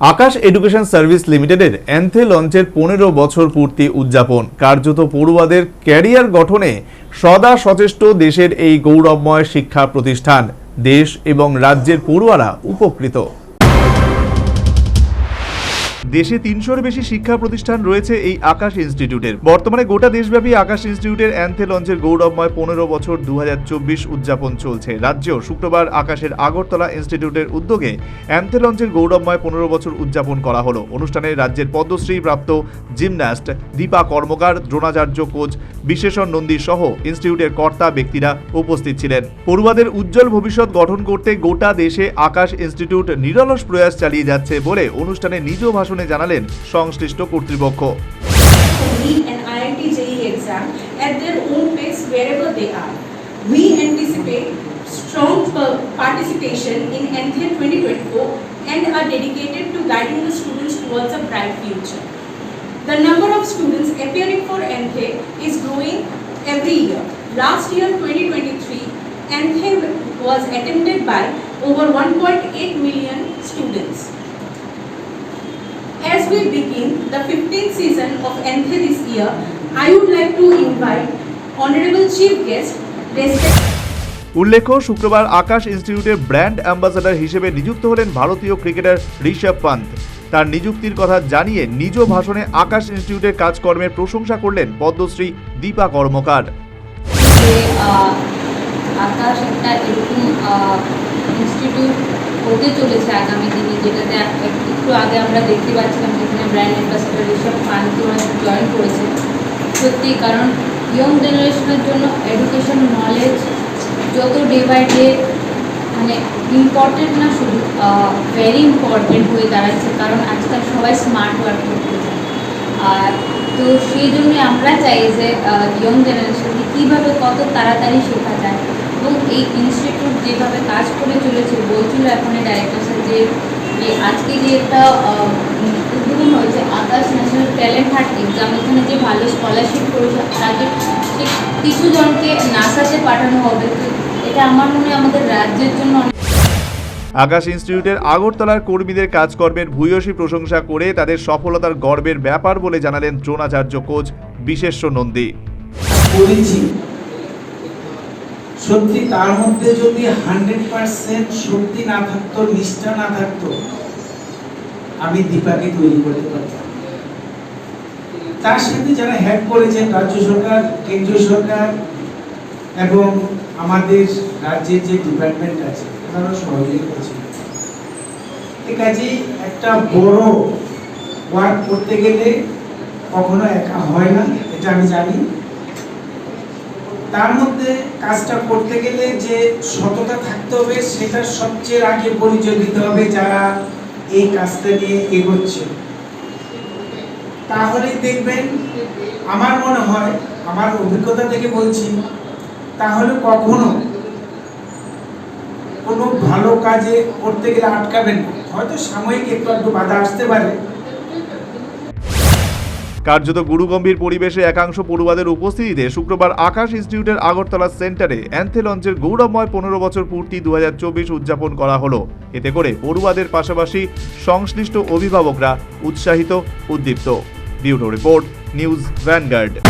আকাশ education service লিমিটেডের অ্যান্থে লঞ্চের পনেরো বছর পূর্তি উদযাপন। কার্যত পড়ুয়াদের ক্যারিয়ার গঠনে সদা সচেষ্ট দেশের এই গৌরবময় শিক্ষা প্রতিষ্ঠান। দেশ এবং রাজ্যের পড়ুয়ারা উপকৃত। দেশে তিনশোর বেশি শিক্ষা প্রতিষ্ঠান রয়েছে এই আকাশ ইনস্টিটিউটের। বর্তমানে গোটা দেশব্যাপী আকাশ ইনস্টিটিউটের অ্যান্থে লঞ্চের গৌরবময় পনেরো বছর দু উদযাপন চলছে। রাজ্যেও শুক্রবার আকাশের আগরতলা ইনস্টিটিউটের উদ্যোগে অ্যান্থে লঞ্চের গৌরবময় পনেরো বছর উদযাপন করা হলো। অনুষ্ঠানে রাজ্যের পদ্মশ্রী প্রাপ্ত জিমন্যাস্ট, দীপা কর্মকার, দ্রোণাচার্য কোচ বিশেষণ নন্দী সহ ইনস্টিটিউটের কর্তা ব্যক্তিরা উপস্থিত ছিলেন। পড়ুয়াদের উজ্জ্বল ভবিষ্যৎ গঠন করতে গোটা দেশে আকাশ ইনস্টিটিউট নিরলস প্রয়াস চালিয়ে যাচ্ছে বলে অনুষ্ঠানে নিজ ভাষণে জানালেন সংশ্লিষ্ট কর্তৃপক্ষ NEET and IIT JEE E exam at their own pace wherever they are. We anticipate strong pa- participation in NTHE 2024 and are dedicated to guiding the students towards a bright future. The number of students appearing for NTHE is growing every year. Last year, 2023, NTHE was attended by over 1.8 million students. As we begin the 15th season of NTHE this year, I would like to invite Honorable Chief Guest, respect. উল্লেখ্য শুক্রবার আকাশ ইনস্টিটিউটের brand ambassador হিসেবে নিযুক্ত হলেন ভারতীয় cricketer Rishabh Pant তার নিযুক্তির কথা জানিয়ে নিজ ভাষণে আকাশ ইনস্টিটিউটের কাজকর্মের প্রশংসা করলেন পদ্মশ্রী দীপা কর্মকার আকাশ একটা এরকম ইনস্টিটিউট হতে চলেছে আগামী দিনে যেটাতে একটু আগে আমরা দেখতে পাচ্ছিলাম যেখানে ব্র্যান্ড অ্যাম্বাসেডার ঋষভ ওরা জয়েন করেছে। সত্যি কারণ ইয়ং জেনারেশনের জন্য এডুকেশন নলেজ যত ডে বাই ডে মানে ইম্পর্টেন্ট না শুধু ভেরি ইম্পর্টেন্ট হয়ে দাঁড়াচ্ছে। কারণ আজকাল সবাই স্মার্ট ওয়ার্ক করতে চায়। আর তো সেই জন্য আমরা চাই যে ইয়ং জেনারেশনকে কীভাবে কত তাড়াতাড়ি শেখা যায়। এবং এই ইনস্টিটিউট যেভাবে কাজ করে চলেছে, বলছিল এখন ডাইরেক্টর স্যার যে যে আজকে যে একটা উদ্বোধন হয়েছে Aakash national talent hunt exam এখানে যে ভালো স্কলারশিপ করেছে তাকে কিছু জনকে নাসাতে পাঠানো হবে তো এটা আমার মনে হয় আমাদের রাজ্যের জন্য আকাশ ইনস্টিটিউটের আগরতলার কর্মীদের কাজকর্মের ভূয়সী প্রশংসা করে তাদের সফলতার গর্বের ব্যাপার বলে জানালেন দ্রোণাচার্য কোচ বিশেষ্য নন্দী। সত্যি তার মধ্যে যদি হান্ড্রেড পার্সেন্ট শক্তি না থাকতো, নিষ্ঠা না থাকতো, আমি দীপাকে তৈরি করতে পারতাম। তার সাথে যারা হ্যাক করেছেন, রাজ্য সরকার, কেন্দ্রীয় সরকার এবং আমাদের রাজ্যের যে ডিপার্টমেন্ট আছে তারা সহযোগী করেছে ঠিক আছে একটা বড় ওয়ার্ক করতে গেলে কখনো একা হয় না, এটা আমি জানি। তার মধ্যে কাজটা করতে গেলে যে সততা থাকতে হবে সেটা সবচেয়ে আগে পরিচয় দিতে হবে যারা এই কাজটা নিয়ে এগোচ্ছে। তাহলেই দেখবেন, আমার মনে হয়, আমার অভিজ্ঞতা থেকে বলছি, তাহলে কখনো কোনো ভালো কাজে করতে গেলে আটকাবেন না। হয়তো সাময়িক একটু একটু বাধা আসতে পারে কার্যত গুরুগম্ভীর পরিবেশে একাংশ পড়ুয়াদের উপস্থিতিতে শুক্রবার আকাশ ইনস্টিটিউটের আগরতলা সেন্টারে অ্যান্থে লঞ্চের গৌরবময় পনেরো বছর পূর্তি দু হাজার চব্বিশ উদযাপন করা হলো। এতে করে পড়ুয়াদের পাশাপাশি সংশ্লিষ্ট অভিভাবকরা উৎসাহিত, উদ্দীপ্ত। Bureau report, news Vanguard.